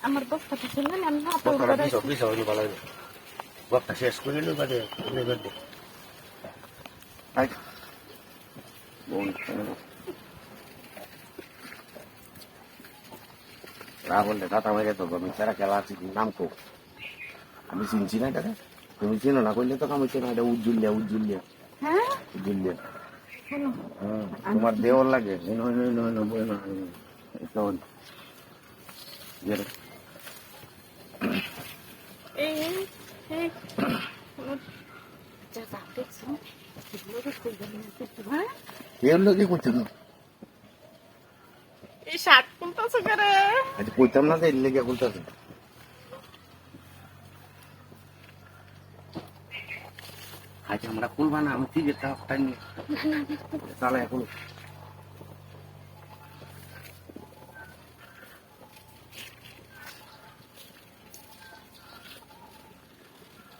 আমি আমার বস্তাটা শুনলেন আমি হাতে Kau উপরে kalau bisa bisa ini kalau ini. Gua kasih es kuning dulu pada ini gede. Hai. Bon. Rahul দাদা মেরে তো আমি সারা খেলা আছি নাম কো আমি চিনছি না এটা তুমি চিনো না করলে তো কাম হচ্ছে না এটা হ্যাঁ উজ্জুলিয়া হ্যাঁ, তোমার দেওয়ার লাগে নয় নয় নয় নয় বই না এগুলো তো করবেন না কিন্তু হ্যাঁ? এর লোকে করছ না এই শার্ট কোনটাছে করে আচ্ছা কইতাম না যে এর লেগে বলতেছে আজ আমরা খুলবা না আমি ঠিক একটা টাইম তাহলে এখন হাই কোনটাছে তাহলে এখন কোনটাছে পুরোটা খুলে লাগে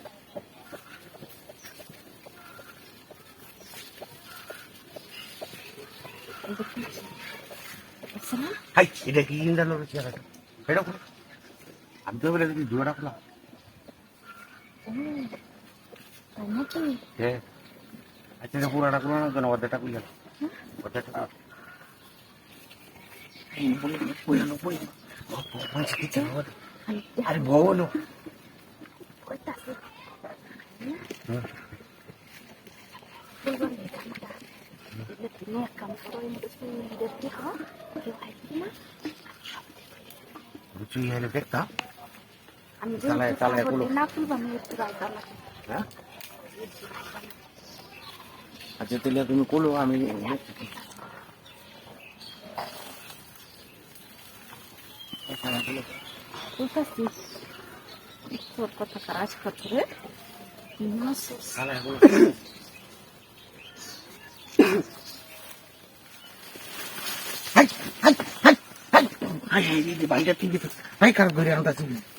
হাই, এটা কি কিনতে লোক চেয়ারটা এটা? খোলা। আমি তো বলে দিচ্ছি জোড়া খোলা। হ্যাঁ। আচ্ছা এটা পুরাটা খোলা না, কেন অর্ধেকটা খুলে অর্ধেকটা আরে বলো কোনটাছে মতো দেখতে হও কেউ আসবে না বুঝি হলে দেখতা আমি আচ্ছা তাহলে তুমি কোলো আমি কথা কাজ করতে রে না শেষ হাই হাই হাই হাই